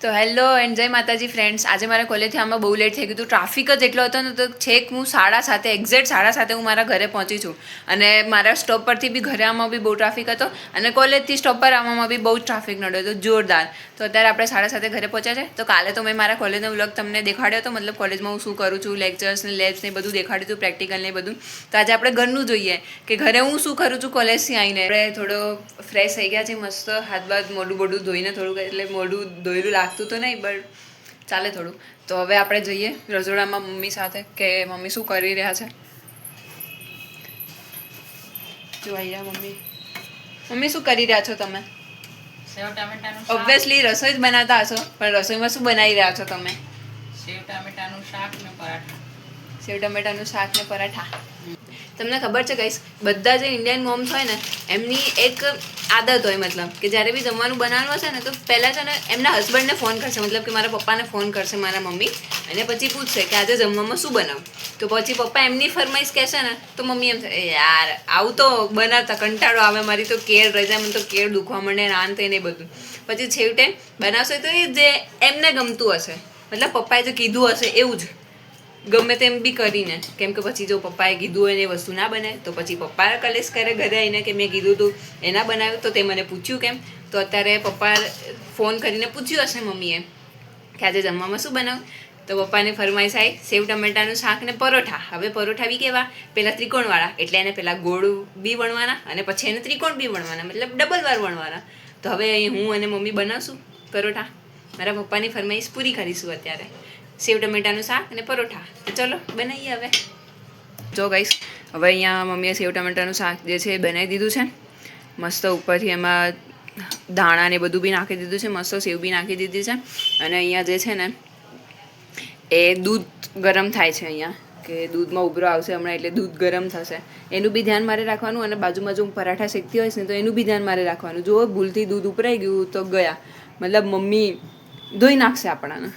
તો hello and જય માતાજી ફ્રેન્ડ્સ આજે મારા કોલેજથી આમાં બહુ લેટ થઈ ગયું. હતું ટ્રાફિક જ એટલો હતો ને તો છેક હું સાડા સાતે એક્ઝેક્ટ સાડા સાતે હું મારા ઘરે પહોંચી છું. અને મારા સ્ટોપ પરથી બી ઘરે આવવામાં બી બહુ ટ્રાફિક હતો અને કોલેજથી સ્ટોપ પર આવવામાં બી બહુ જ ટ્રાફિક નડ્યો હતો, જોરદાર. તો અત્યારે આપણે સાડા સાતે ઘરે પહોંચ્યા છે. તો કાલે તો મેં મારા કોલેજનો વ્લોગ તમને દેખાડ્યો હતો મતલબ કોલેજમાં હું શું કરું છું લેક્ચર્સ ને લેબ્સ ને બધું દેખાડ્યું હતું પ્રેક્ટિકલ ને બધું. તો આજે આપણે ઘરનું જોઈએ કે ઘરે હું શું કરું છું કોલેજથી આવીને. આપણે થોડો ફ્રેશ થઈ ગયા છે મસ્ત હાથ બાદ મોઢું બોઢું ધોઈને થોડુંક એટલે મોઢું ધોયેલું લાગતું તો નહીં બટ ચાલે થોડું. તો હવે આપણે જઈએ રસોડામાં મમ્મી સાથે કે મમ્મી શું કરી રહ્યા છે? જો અહીંયા મમ્મી. મમ્મી શું કરી રહ્યા છો તમે? ઓબ્વિયસલી રસોઈ જ બનાવતા હશો પણ રસોઈમાં શું બનાવી રહ્યા છો તમે? સેવ ટામેટાનું શાક ને પરાઠા. સેવ ટામેટાનું શાક ને પરાઠા. તમને ખબર છે ગાઈસ બધા જે ઇન્ડિયન મોમ્સ હોય ને, એમની એક આદત હોય મતલબ કે જ્યારે બી જમવાનું બનાવવાનું હશે ને, તો પહેલાં છે ને એમના હસબન્ડને ફોન કરશે. મતલબ કે મારા પપ્પાને ફોન કરશે, મારા મમ્મી. અને પછી પૂછશે કે આજે જમવામાં શું બનાવું? તો પછી પપ્પા એમની ફરમાઈશ કહેશે ને, તો મમ્મી એમ "એ યાર, આવું તો બનાવતા કંટાળો આવે, મારી તો કેળ રહી જાય, મને તો કેળ દુખવા માંડે ને આન થઈને બધું. પછી છેવટે બનાવશે તો એ જે એમને ગમતું હશે. મતલબ પપ્પાએ જે કીધું હશે, એવું જ. ગમે તેમ બી કરીને. કેમ કે પછી જો પપ્પાએ કીધું હોય એ વસ્તુ ના બને, તો પછી પપ્પા કલેશ કરે ઘરે આવીને કે મેં કીધું તું એના બનાવ્યું, તો તે મને પૂછ્યું કેમ? તો અત્યારે પપ્પા ફોન કરીને પૂછ્યું હશે મમ્મીએ કે આજે જમવામાં શું બનાવું તો પપ્પાને ફરમાઈશ આવી સેવ ટમેટાનું શાક ને પરોઠા. હવે પરોઠા બી કેવા? પહેલાં ત્રિકોણવાળા. એટલે એને પહેલાં ગોળ બી વણવાના અને પછી એને ત્રિકોણ બી વણવાના, મતલબ ડબલ વાર વણવાના. તો હવે અહીં હું અને મમ્મી બનાવશું પરોઠા? મારા પપ્પાની ફરમાઈશ પૂરી કરીશું અત્યારે. સેવ ટમેટાનું શાક અને પરોઠા. ચલો બનાવીએ હવે. જો ગઈશ હવે અહીંયા મમ્મીએ સેવ ટમેટાનું શાક જે છે એ બનાવી દીધું છે. મસ્ત ઉપરથી એમાં દાણા ને બધું બી નાખી દીધું છે, મસ્ત સેવ બી નાખી દીધી છે. અને અહીંયા જે છે ને, એ દૂધ ગરમ થાય છે અહીંયા. કે દૂધમાં ઉભરો આવશે હમણાં એટલે દૂધ ગરમ થશે. એનું બી ધ્યાન મારે રાખવાનું અને બાજુમાં જો હું પરાઠા શેકતી હોઈશ ને તો એનું બી ધ્યાન મારે રાખવાનું. જો ભૂલથી દૂધ ઉપરાઈ ગયું તો ગયા. મતલબ મમ્મી ધોઈ નાખશે આપણાને.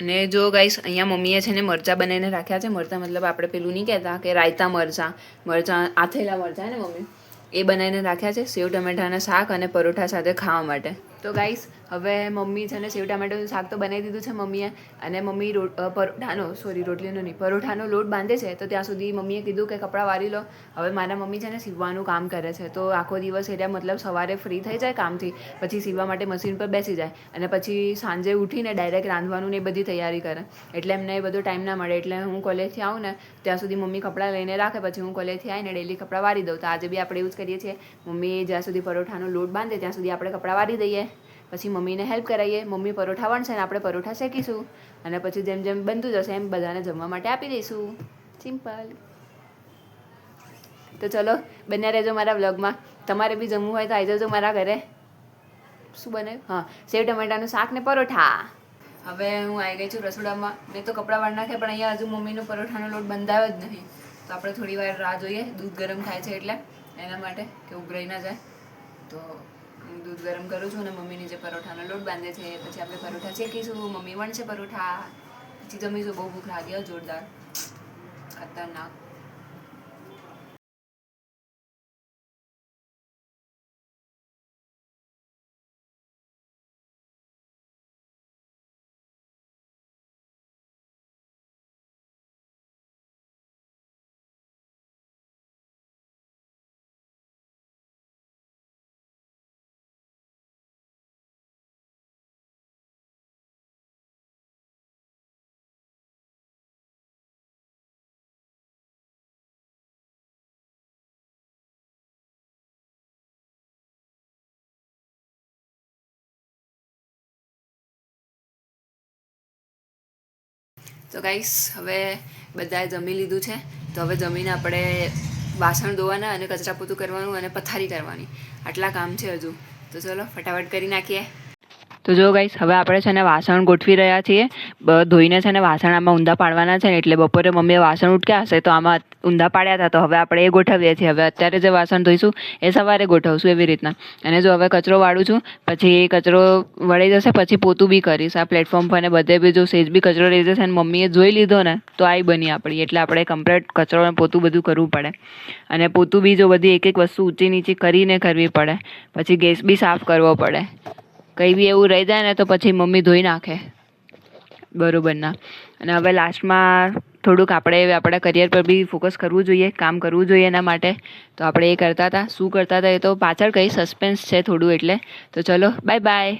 અને જો ગાઈસ અહીંયા મમ્મીએ છે ને મરચાં બનાવીને રાખ્યા છે. મરચાં મતલબ આપણે પેલું નહીં કહેતા કે રાયતા મરચાં. મરચાં, આથેલા મરચાં ને મમ્મી? એ બનાવીને રાખ્યા છે સેવ, ટમેટાના શાક અને પરોઠા સાથે ખાવા માટે. તો ગાઈસ હવે મમ્મી છે ને સેવ ટામેટાનું શાક તો બનાવી દીધું છે મમ્મીએ અને મમ્મી પરોઠાનો સોરી રોટલીનો નહીં, પરોઠાનો લોટ બાંધે છે, તો ત્યાં સુધી મમ્મીએ કીધું કે કપડાં વારી લો. હવે મારા મમ્મી છે ને સીવવાનું કામ કરે છે, તો આખો દિવસ એટલે મતલબ સવારે ફ્રી થઈ જાય કામથી, પછી સીવવા માટે મશીન પર બેસી જાય અને પછી સાંજે ઉઠીને ડાયરેક્ટ રાંધવાનું ને એ બધી તૈયારી કરે. એટલે એમને એ બધો ટાઈમ ના મળે, એટલે હું કોલેજથી આવું ને, ત્યાં સુધી મમ્મી કપડાં લઈને રાખે, પછી હું કોલેજથી આવીને ડેલી કપડાં વારી દઉં. તો આજે બી આપણે એવું જ કરીએ છીએ, મમ્મી જ્યાં સુધી પરોઠાનો લોટ બાંધે, ત્યાં સુધી આપણે કપડાં વારી દઈએ. પછી મમ્મીને હેલ્પ કરાવીએ મમ્મી પરોઠા વણશે ને આપણે પરોઠા શેકીશું અને પછી જેમ જેમ બનતું જશે એમ બધાને જમવા માટે આપી દઈશું. સિમ્પલ તો ચલો, બન્યા રહેજો મારા વ્લોગમાં. તમારે બી જમવું હોય તો આવી જજો મારા ઘરે. શું બને? હા, સેવ ટમેટાનું શાક ને પરોઠા. હવે હું આવી ગઈ છું રસોડામાં. મેં તો કપડાં વાળ નાખ્યા, પણ અહીંયા હજુ મમ્મીનો પરોઠાનો લોટ બંધાયો જ નહીં. તો આપણે થોડી વાર રાહ જોઈએ, દૂધ ગરમ થાય છે એટલે. એના માટે કે ઉભરાઈ ના જાય. તો દૂધ ગરમ કરું છું અને મમ્મીની જે પરોઠાનો લોટ બાંધે છે, પછી આપણે પરોઠા શેકીશું. મમ્મી વણશે પરોઠા. પછી જમીશું. બહુ ભૂખ લાગી જોરદાર. ખતરનાક. તો ગાઈસ હવે બધાએ જમી લીધું છે. તો હવે જમીને આપણે વાસણ ધોવાના અને કચરા પોતું કરવાનું અને પથારી કરવાની. આટલા કામ છે હજુ. તો ચલો, ફટાફટ કરી નાખીએ. તો જો ગાઈસ હવે આપણે છે ને વાસણ ગોઠવી રહ્યા છીએ. ધોઈને છે ને વાસણ આમાં ઊંધા પાડવાના છે ને એટલે બપોરે મમ્મીએ વાસણ ઉટક્યા હશે તો આમાં ઊંધા પાડ્યા હતા. તો હવે આપણે એ ગોઠવીએ છીએ. હવે અત્યારે જે વાસણ ધોઈશું એ સવારે ગોઠવશું એવી રીતના. અને જો હવે કચરો વાળું છું, પછી એ કચરો વળી જશે, પછી પોતું બી કરીશ. આ પ્લેટફોર્મ પર ને બધે બી જો સેજ બી કચરો રહી જશે અને મમ્મીએ જોઈ લીધો ને, તો આઈ બની આપણી. એટલે આપણે કમ્પ્લેટ કચરો ને પોતું બધું કરવું પડે. અને પોતું બી જો બધી એક એક વસ્તુ ઊંચી નીચી કરીને કરવી પડે. પછી ગેસ બી સાફ કરવો પડે. કંઈ બી એવું રહી જાય ને તો પછી મમ્મી ધોઈ નાખે. બરોબર ના અને હવે લાસ્ટમાં થોડુંક આપણે આપણા કરિયર પર બી ફોકસ કરવું જોઈએ, કામ કરવું જોઈએ એના માટે. તો આપણે એ કરતા હતા. શું કરતા હતા એ તો પાછળ કંઈ સસ્પેન્સ છે થોડું એટલે. તો ચલો બાય બાય